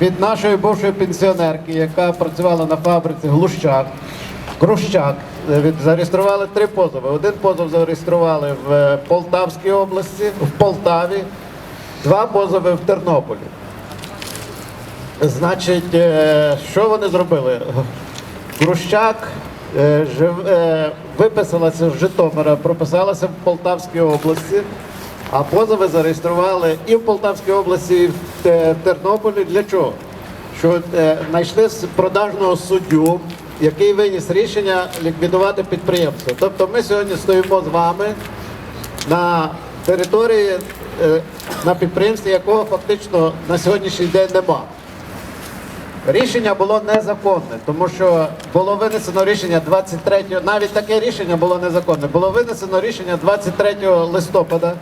від нашої бувшої пенсіонерки, яка працювала на фабриці Глущак, Крущак. е, Зареєстрували три позови. Один позов зареєстрували в е, Полтавській області, в Полтаві, два позови в Тернополі. Значить, е, що вони зробили? Е, виписалася з Житомира, прописалася в Полтавській області, а позови зареєстрували і в Полтавській області, і в Тернополі. Для чого? Що е, знайшли продажного суддю, який виніс рішення ліквідувати підприємство. Тобто ми сьогодні стоїмо з вами на території, е, на підприємстві, якого фактично на сьогоднішній день нема. Рішення було незаконне, тому що було винесено рішення 23, навіть таке рішення було незаконне. Було винесено рішення 23 листопада.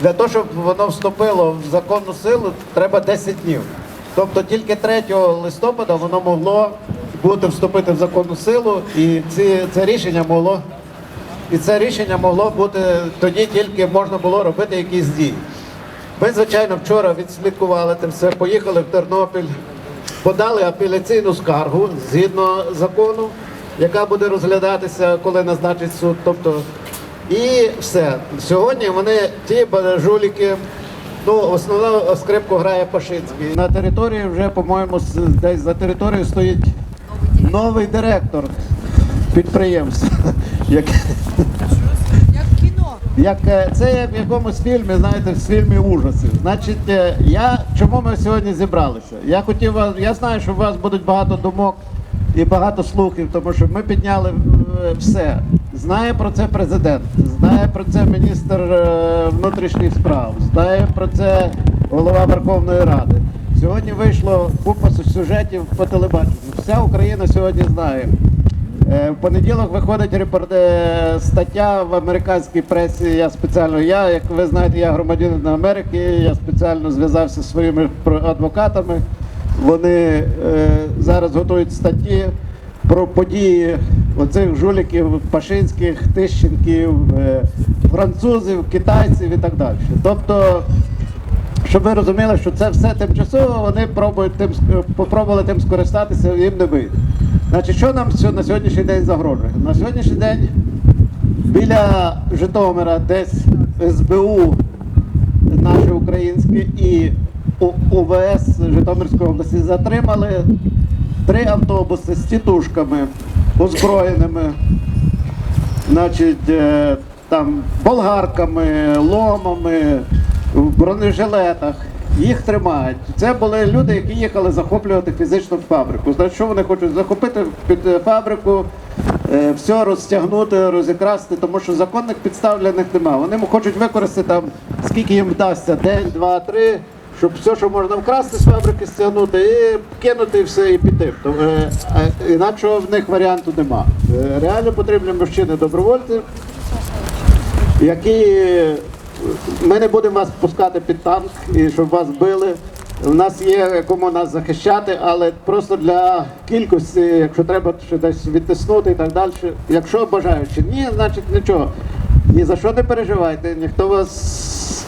Для того, щоб воно вступило в законну силу, треба 10 днів. Тобто тільки 3 листопада воно могло бути вступити в законну силу, і ці, це рішення могло і це рішення могло бути тоді, тільки можна було робити якісь дії. Ми, звичайно, вчора відслідкували це все, поїхали в Тернопіль, подали апеляційну скаргу згідно закону, яка буде розглядатися, коли назначить суд. Тобто, і все. Сьогодні вони ті жуліки. Ну, основну скрипку грає Пашинський. На території вже, по-моєму, десь за територією стоїть новий директор підприємства. як- Як кіно. як е, це як в якомусь фільмі, знаєте, в фільмі ужасів. Значить, е, я чому ми сьогодні зібралися? Я хотів вас, я знаю, що у вас будуть багато думок і багато слухів, тому що ми підняли е, все. Знає про це президент, знає про це міністр е, внутрішніх справ, знає про це голова Верховної Ради. Сьогодні вийшло купа сюжетів по телебаченню. Вся Україна сьогодні знає. Е, В понеділок виходить репорт... е, стаття в американській пресі. Я спеціально, я, як ви знаєте, я громадянин Америки, я спеціально зв'язався зі своїми адвокатами. Вони е, зараз готують статті про події оцих жуліків, пашинських, тищенків, е, французів, китайців і так далі. Тобто щоб ви розуміли, що це все тимчасово, вони пробують тим попробували тим скористатися, їм не вийде. Значить, що нам на сьогоднішній день загрожує? На сьогоднішній день біля Житомира десь СБУ наше українське і УВС Житомирської області затримали три автобуси з тітушками озброєними значить, е, там болгарками, ломами, в бронежилетах. Їх тримають. Це були люди, які їхали захоплювати фізичну фабрику. Значить, що вони хочуть захопити під фабрику, е, все розтягнути, розікрасти, тому що законних підстав для них немає. Вони хочуть використати там, скільки їм вдасться, день, два, три, щоб все, що можна вкрасти з фабрики, стягнути, і кинути все і піти. То, е, а інакшого в них варіанту нема. Е, реально потрібні мужчини добровольці, які ми не будемо вас пускати під танк і щоб вас били. У нас є кому нас захищати, але просто для кількості, якщо треба ще десь відтиснути і так далі. Якщо бажаючи, ні, значить нічого. Ні за що не переживайте, ніхто вас.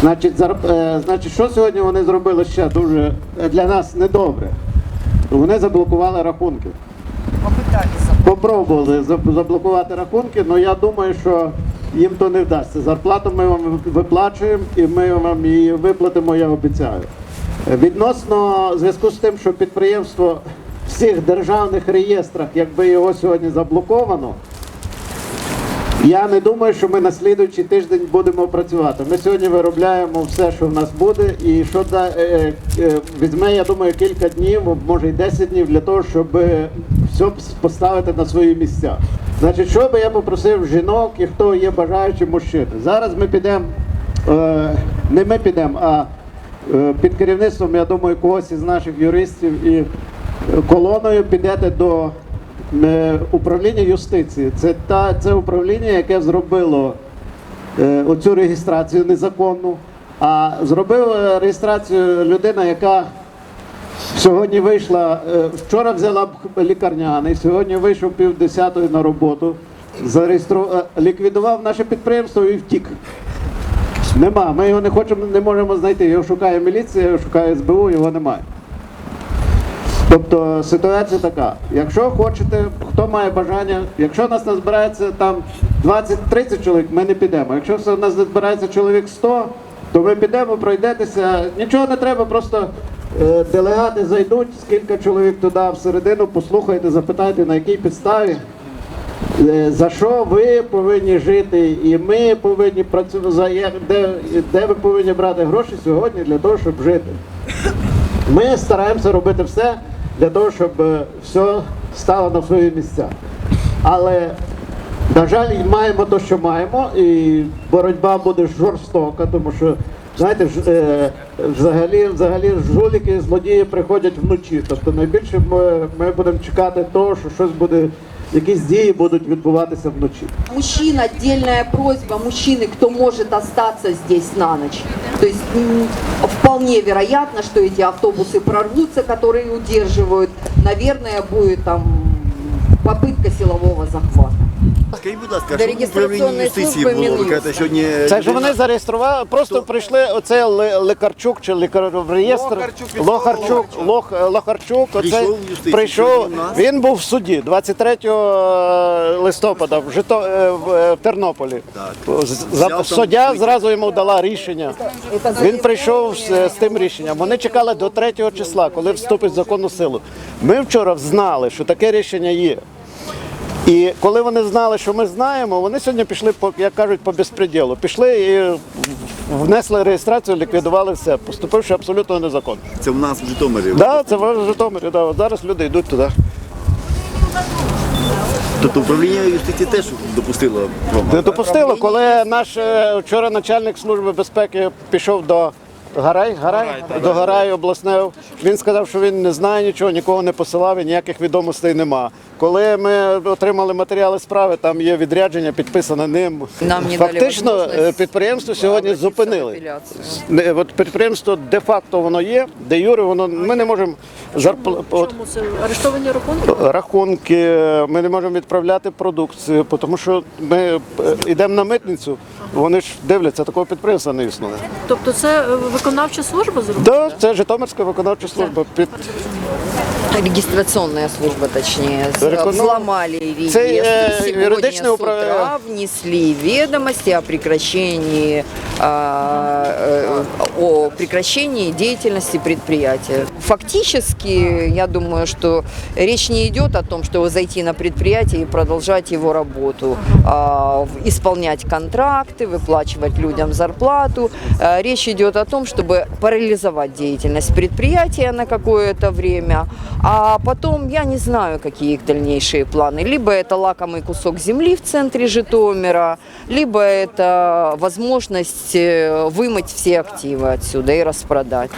Значить, зар... е, значить, що сьогодні вони зробили ще дуже е, для нас недобре. Вони заблокували рахунки. Попробували заблокувати рахунки, але я думаю, що їм то не вдасться. Зарплату ми вам виплачуємо і ми вам її виплатимо, я обіцяю. Відносно зв'язку з тим, що підприємство в всіх державних реєстрах, якби його сьогодні заблоковано, я не думаю, що ми на слідуючий тиждень будемо працювати. Ми сьогодні виробляємо все, що в нас буде, і що да, е, е, візьме, я думаю, кілька днів, може й 10 днів для того, щоб е, все поставити на свої місця. Значить, що би я попросив жінок і хто є бажаючі мужчини. Зараз ми підемо, е, не ми підемо, а е, під керівництвом, я думаю, когось із наших юристів і колоною підете до управління юстиції. Це та це управління, яке зробило е, оцю реєстрацію незаконну. А зробив е, реєстрацію людина, яка сьогодні вийшла, е, вчора взяла лікарняний, сьогодні вийшов пів десятої на роботу, зареєстрував, ліквідував наше підприємство і втік. Нема. Ми його не хочемо, не можемо знайти. Його шукає міліція, його шукає СБУ, його немає. Тобто ситуація така. Якщо хочете, хто має бажання, якщо нас не збирається там 20-30 чоловік, ми не підемо. Якщо нас не збирається чоловік 100, то ми підемо, пройдетеся. Нічого не треба, просто е, делегати зайдуть, скільки чоловік туди всередину, послухайте, запитайте, на якій підставі. Е, За що ви повинні жити, і ми повинні працювати де, де ви повинні брати гроші сьогодні для того, щоб жити. Ми стараємося робити все для того, щоб е, все стало на свої місця. Але, на жаль, маємо те, що маємо, і боротьба буде жорстока, тому що, знаєте, е, взагалі, взагалі жуліки, злодії приходять вночі. Тобто найбільше ми, ми будемо чекати того, що щось буде, якісь дії будуть відбуватися вночі. Мужчин, отдельная просьба, мужчины, кто может остаться здесь на ночь. То есть м, вполне вероятно, что эти автобусы прорвутся, которые удерживают. Наверное, будет там попытка силового захвата. Скажіть, будь ласка, До що в юстиції було? Ви кажете, сьогодні Це ж вони зареєстрували, просто прийшли оце Ли- Лекарчук чи лікар в реєстр. Лохарчук, Лохарчук, Лох, Лохарчук, оце Прийшов в юстицію, прийшов. у нас. Він був в суді 23 листопада в, Жито, е, в, е, в Тернополі. Так. З- Взяв За, там суддя зразу йому дала рішення. Він прийшов з, з тим рішенням. Вони чекали до 3 числа, коли вступить в законну силу. Ми вчора знали, що таке рішення є. І коли вони знали, що ми знаємо, вони сьогодні пішли, як кажуть, по безпреділу. Пішли і внесли реєстрацію, ліквідували все, поступивши абсолютно незаконно. Це в нас в Житомирі. Да, це в Житомирі. Да. От Зараз люди йдуть туди. Тобто управління юстиції теж допустило промах. Не допустило, коли наш е, вчора начальник служби безпеки пішов до Гарай, Гарай, до Гарай обласного. Він сказав, що він не знає нічого, нікого не посилав і ніяких відомостей нема. Коли ми отримали матеріали справи, там є відрядження, підписане ним. Нам не Фактично е, підприємство сьогодні зупинили. От підприємство де-факто воно є, де юре воно ми не можемо зарпл... от, Чому це арештовані рахунки? рахунки, ми не можемо відправляти продукцію, тому що ми е, йдемо на митницю, вони ж дивляться, такого підприємства не існує. Тобто це е, виконавча служба зробила? Да, це Житомирська виконавча служба. Під Регистрационная служба, точнее, з- Реконом- взломали реестр. Це, юридичне утра внесли ведомости о прекращении, а, э, о прекращении деятельности предприятия. Фактически, я думаю, что речь не идет о том, чтобы зайти на предприятие и продолжать его работу, а, исполнять контракты, выплачивать людям зарплату. А, Речь идет о том, чтобы парализовать деятельность предприятия на какое-то время, а потом я не знаю, какие их дальнейшие планы. Либо это лакомый кусок земли в центре Житомира, либо это возможность э, вымыть все активы отсюда и распродать.